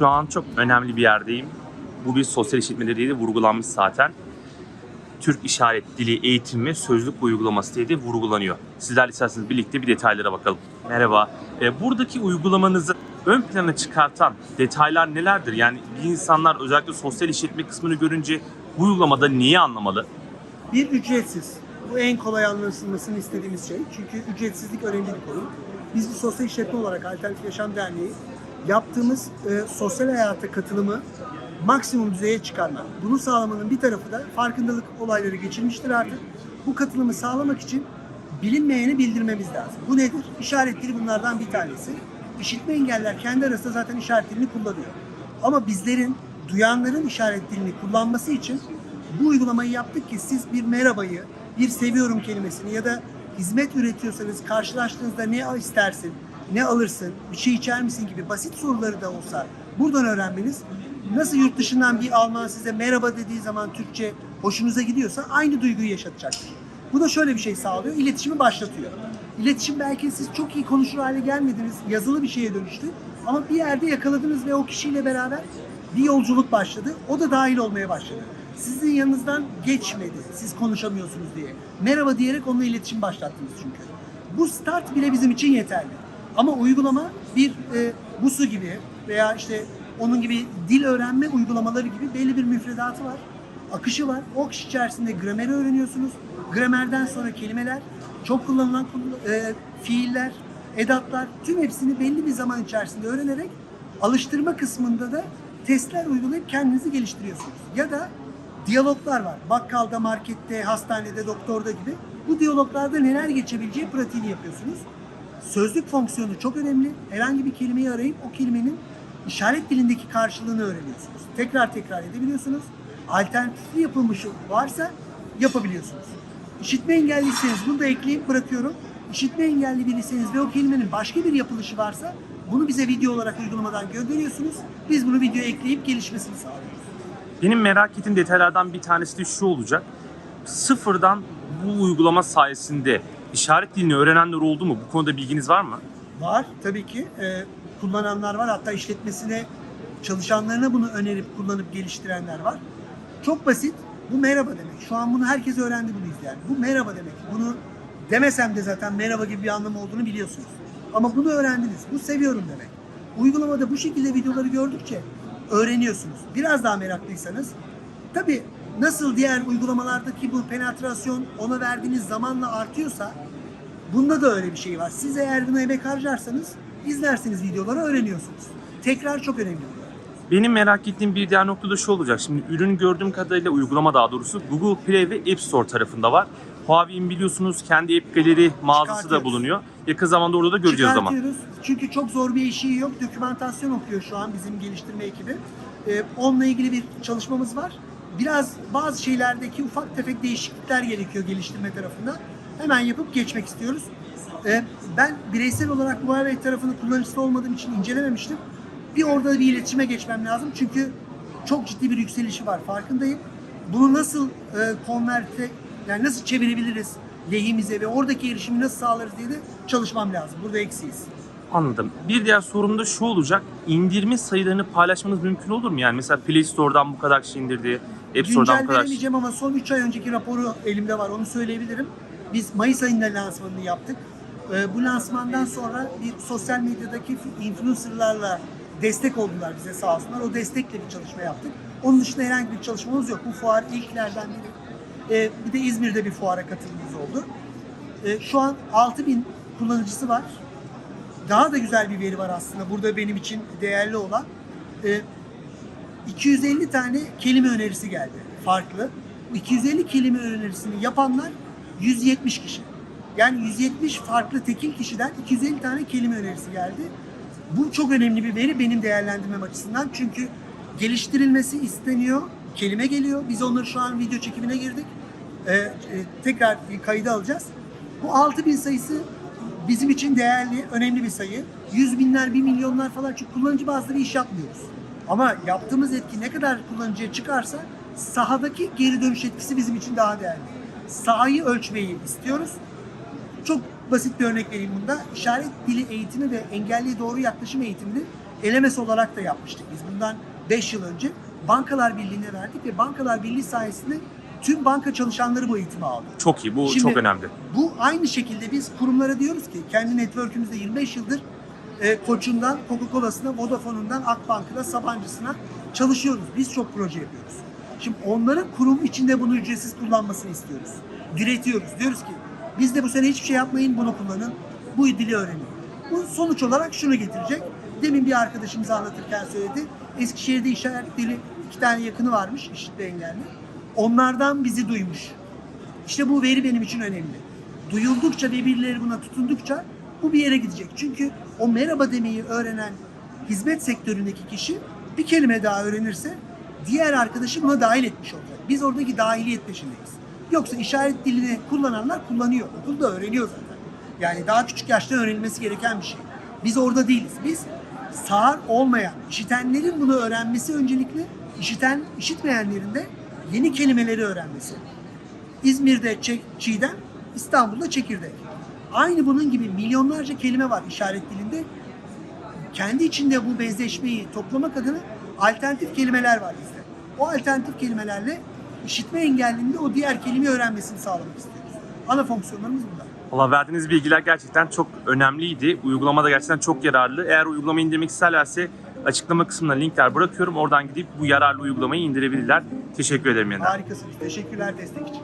Şu an çok önemli bir yerdeyim. Bu bir sosyal işletmeleri de vurgulanmış zaten. Türk İşaret Dili Eğitim ve Sözlük Uygulaması diye de vurgulanıyor. Sizler isterseniz birlikte bir detaylara bakalım. Merhaba. Ee, buradaki uygulamanızı ön plana çıkartan detaylar nelerdir? Yani insanlar özellikle sosyal işletme kısmını görünce bu uygulamada neyi anlamalı? Bir ücretsiz. Bu en kolay anlaşılmasını istediğimiz şey. Çünkü ücretsizlik önemli bir konu. Biz bir sosyal işletme olarak Alternatif Yaşam Derneği yaptığımız e, sosyal hayata katılımı maksimum düzeye çıkarmak. Bunu sağlamanın bir tarafı da farkındalık olayları geçirmiştir artık. Bu katılımı sağlamak için bilinmeyeni bildirmemiz lazım. Bu nedir? İşaret dili bunlardan bir tanesi. İşitme engeller kendi arasında zaten işaret dilini kullanıyor. Ama bizlerin, duyanların işaret dilini kullanması için bu uygulamayı yaptık ki siz bir merhabayı, bir seviyorum kelimesini ya da hizmet üretiyorsanız karşılaştığınızda ne istersin, ne alırsın, bir şey içer misin gibi basit soruları da olsa buradan öğrenmeniz nasıl yurt dışından bir Alman size merhaba dediği zaman Türkçe hoşunuza gidiyorsa aynı duyguyu yaşatacaktır. Bu da şöyle bir şey sağlıyor, iletişimi başlatıyor. İletişim belki siz çok iyi konuşur hale gelmediniz, yazılı bir şeye dönüştü. Ama bir yerde yakaladınız ve o kişiyle beraber bir yolculuk başladı. O da dahil olmaya başladı. Sizin yanınızdan geçmedi, siz konuşamıyorsunuz diye. Merhaba diyerek onunla iletişim başlattınız çünkü. Bu start bile bizim için yeterli. Ama uygulama bir e, busu gibi veya işte onun gibi dil öğrenme uygulamaları gibi belli bir müfredatı var. Akışı var. O akış içerisinde grameri öğreniyorsunuz. Gramerden sonra kelimeler, çok kullanılan kullan- e, fiiller, edatlar tüm hepsini belli bir zaman içerisinde öğrenerek alıştırma kısmında da testler uygulayıp kendinizi geliştiriyorsunuz. Ya da diyaloglar var. Bakkalda, markette, hastanede, doktorda gibi. Bu diyaloglarda neler geçebileceği pratiğini yapıyorsunuz. Sözlük fonksiyonu çok önemli. Herhangi bir kelimeyi arayıp o kelimenin işaret dilindeki karşılığını öğreniyorsunuz. Tekrar tekrar edebiliyorsunuz. Alternatifli yapılmışı varsa yapabiliyorsunuz. İşitme engelliyseniz bunu da ekleyip bırakıyorum. İşitme engelli biriyseniz ve o kelimenin başka bir yapılışı varsa bunu bize video olarak uygulamadan gönderiyorsunuz. Biz bunu videoya ekleyip gelişmesini sağlıyoruz. Benim merak ettiğim detaylardan bir tanesi de şu olacak. Sıfırdan bu uygulama sayesinde işaret dilini öğrenenler oldu mu? Bu konuda bilginiz var mı? Var tabii ki. Ee, kullananlar var. Hatta işletmesine çalışanlarına bunu önerip kullanıp geliştirenler var. Çok basit. Bu merhaba demek. Şu an bunu herkes öğrendi bunu izleyen. Bu merhaba demek. Bunu demesem de zaten merhaba gibi bir anlamı olduğunu biliyorsunuz. Ama bunu öğrendiniz. Bu seviyorum demek. Uygulamada bu şekilde videoları gördükçe öğreniyorsunuz. Biraz daha meraklıysanız tabii nasıl diğer uygulamalardaki bu penetrasyon ona verdiğiniz zamanla artıyorsa Bunda da öyle bir şey var. Siz eğer buna emek harcarsanız izlersiniz videoları öğreniyorsunuz. Tekrar çok önemli. Benim merak ettiğim bir diğer nokta da şu olacak. Şimdi ürün gördüğüm kadarıyla uygulama daha doğrusu Google Play ve App Store tarafında var. Huawei'in biliyorsunuz kendi App Gallery mağazası da bulunuyor. Yakın zamanda orada da göreceğiz ama. Çünkü çok zor bir işi yok. Dokümantasyon okuyor şu an bizim geliştirme ekibi. Ee, onunla ilgili bir çalışmamız var. Biraz bazı şeylerdeki ufak tefek değişiklikler gerekiyor geliştirme tarafında. Hemen yapıp geçmek istiyoruz. Ee, ben bireysel olarak Huawei tarafını kullanıcısı olmadığım için incelememiştim. Bir orada bir iletişime geçmem lazım. Çünkü çok ciddi bir yükselişi var. Farkındayım. Bunu nasıl e, konverte, yani nasıl çevirebiliriz lehimize ve oradaki erişimi nasıl sağlarız diye de çalışmam lazım. Burada eksiyiz. Anladım. Bir diğer sorum da şu olacak. İndirme sayılarını paylaşmanız mümkün olur mu? Yani mesela Play Store'dan bu kadar kişi indirdi. App Güncel veremeyeceğim ama son 3 ay önceki raporu elimde var. Onu söyleyebilirim. Biz Mayıs ayında lansmanını yaptık. Ee, bu lansmandan sonra bir sosyal medyadaki influencerlarla destek oldular bize sağ olsunlar. O destekle bir çalışma yaptık. Onun dışında herhangi bir çalışmamız yok. Bu fuar ilklerden biri. Ee, bir de İzmir'de bir fuara katılımımız oldu. Ee, şu an 6000 kullanıcısı var. Daha da güzel bir veri var aslında. Burada benim için değerli olan. 250 tane kelime önerisi geldi farklı. Bu 250 kelime önerisini yapanlar 170 kişi. Yani 170 farklı tekil kişiden 250 tane kelime önerisi geldi. Bu çok önemli bir veri benim değerlendirmem açısından. Çünkü geliştirilmesi isteniyor. Kelime geliyor. Biz onları şu an video çekimine girdik. Ee, e, tekrar kayda alacağız. Bu 6000 sayısı bizim için değerli, önemli bir sayı. Yüz binler, bir milyonlar falan çünkü kullanıcı bazlı bir iş yapmıyoruz. Ama yaptığımız etki ne kadar kullanıcıya çıkarsa sahadaki geri dönüş etkisi bizim için daha değerli. Sahayı ölçmeyi istiyoruz. Çok basit bir örnek vereyim bunda. İşaret dili eğitimi ve engelliye doğru yaklaşım eğitimini LMS olarak da yapmıştık biz. Bundan 5 yıl önce Bankalar Birliği'ne verdik ve Bankalar Birliği sayesinde tüm banka çalışanları bu eğitimi aldı. Çok iyi. Bu Şimdi- çok önemli. Bu aynı şekilde biz kurumlara diyoruz ki kendi network'ümüzde 25 yıldır e, Koç'undan, Coca-Cola'sına, Vodafone'undan, Akbank'ına, Sabancı'sına çalışıyoruz. Biz çok proje yapıyoruz. Şimdi onların kurum içinde bunu ücretsiz kullanmasını istiyoruz. Diretiyoruz. Diyoruz ki biz de bu sene hiçbir şey yapmayın bunu kullanın. Bu dili öğrenin. Bu sonuç olarak şunu getirecek. Demin bir arkadaşımız anlatırken söyledi. Eskişehir'de işaret dili iki tane yakını varmış işitme engelli. Onlardan bizi duymuş. İşte bu veri benim için önemli. Duyuldukça ve birileri buna tutundukça bu bir yere gidecek. Çünkü o merhaba demeyi öğrenen hizmet sektöründeki kişi bir kelime daha öğrenirse diğer arkadaşı buna dahil etmiş olacak. Biz oradaki dahiliyet peşindeyiz. Yoksa işaret dilini kullananlar kullanıyor. Okulda öğreniyor zaten. Yani daha küçük yaşta öğrenilmesi gereken bir şey. Biz orada değiliz. Biz sağır olmayan, işitenlerin bunu öğrenmesi öncelikle, işiten, işitmeyenlerin de yeni kelimeleri öğrenmesi. İzmir'de çiğdem, İstanbul'da çekirdek. Aynı bunun gibi milyonlarca kelime var işaret dilinde. Kendi içinde bu benzeşmeyi toplamak adına alternatif kelimeler var bizde. O alternatif kelimelerle işitme engellinde o diğer kelimeyi öğrenmesini sağlamak istiyoruz. Ana fonksiyonlarımız bunlar. Valla verdiğiniz bilgiler gerçekten çok önemliydi. Uygulama da gerçekten çok yararlı. Eğer uygulamayı indirmek isterlerse açıklama kısmına linkler bırakıyorum. Oradan gidip bu yararlı uygulamayı indirebilirler. Teşekkür ederim yeniden. Harikasınız. Teşekkürler destek için.